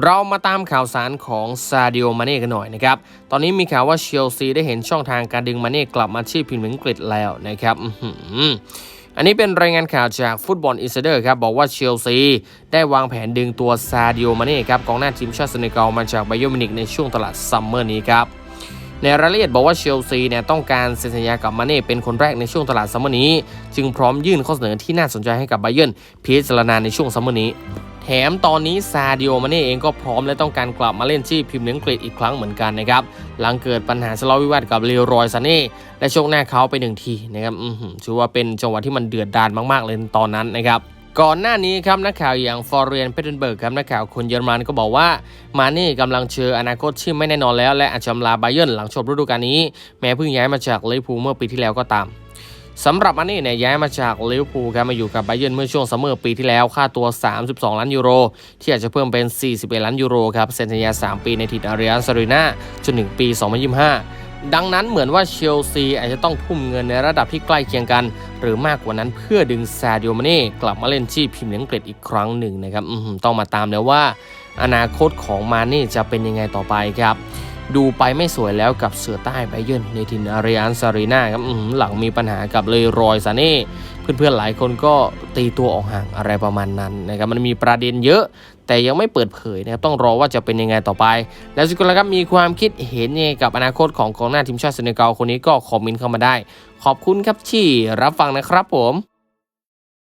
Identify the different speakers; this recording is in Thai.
Speaker 1: เรามาตามข่าวสารของซาดิโอมาเน่กันหน่อยนะครับ ตอนนี้มีข่าวว่าเชลซีได้เห็นช่องทางการดึงมาเน่กลับมาที่พรีเมียร์ลีกอังกฤษแล้วนะครับอันนี้เป็นรายงานข่าวจากฟุตบอลอินไซเดอร์ครับ บอกว่าเชลซีได้วางแผนดึงตัวซาดิโอมาเน่ครับกองหน้าทีมชาติเซเนกัลมาจากไบโยมินิกในช่วงตลาดซัมเมอร์นี้ครับในรายละเอียดบอกว่าเชลซีเนี่ยต้องการเซ็นสัญญากับมาเน่เป็นคนแรกในช่วงตลาดซัมเมอร์นี้ จึงพร้อมยื่นข้อเสนอที่น่าสนใจให้กับไบเยิร์นพิจารณาในช่วงซัมเมอร์นี้ แถมตอนนี้ซาดิโอมาเน่เองก็พร้อมและต้องการกลับมาเล่นที่พรีเมียร์ลีกอังกฤษอีกครั้งเหมือนกันนะครับ หลังเกิดปัญหาทะเลาะวิวาทกับเลโรยซาเน่และชคหน้าเขาไปหนึ่งทีนะครับถือว่าเป็นจังหวะที่มันเดือดดาลมากๆเลยตอนนั้นนะครับก่อนหน้านี้ครับนักข่าวอย่างฟอร์เรียนเพเทนเบิร์กครับนักข่าวคนเยอรมันก็บอกว่า มาเน่กำลังเจออนาคตที่ไม่แน่นอนแล้วและอาจจะลาไบเยนหลังจบฤดูกาลนี้ แม้เพิ่งย้ายมาจากลิเวอร์พูลเมื่อปีที่แล้วก็ตาม สำหรับมาเน่เนี่ยย้ายมาจากลิเวอร์พูลครับมาอยู่กับไบเยนเมื่อช่วงซัมเมอร์ปีที่แล้วค่าตัว 32 ล้านยูโร ที่อาจจะเพิ่มเป็น 41 ล้านยูโรครับเซ็นสัญญา 3 ปีในถิ่นอาริอันซารีนาจนถึงปี 2025 ดังนั้นเหมือนว่าเชลซีอาจจะต้องทุ่มเงินในระดับที่ใกล้เคียงกัน หรือมากกว่านั้นเพื่อดึงซาดิโอมาเน่กลับมาเล่นที่พรีเมียร์ลีกอังกฤษอีกครั้งหนึ่งนะครับต้องมาตามนะว่า อนาคตของมาเน่จะเป็นยังไงต่อไปครับ ดูไปไม่สวยแล้วกับเสือใต้ไบเยินในทินอาริอันซารีนาครับหลังมีปัญหากับเลยรอยซาเน่เพื่อนๆหลายคนก็ตีตัวออกห่างอะไรประมาณนั้นนะครับมันมีประเด็นเยอะ แต่ยังไม่เปิดเผยนะครับต้องรอว่าจะเป็นยังไงต่อไป แล้วสุดท้ายครับมีความคิดเห็นยังไงกับอนาคตของกองหน้าทีมชาติเซเนกัลคนนี้ก็คอมเมนต์เข้ามาได้ ขอบคุณครับที่รับฟังนะครับผม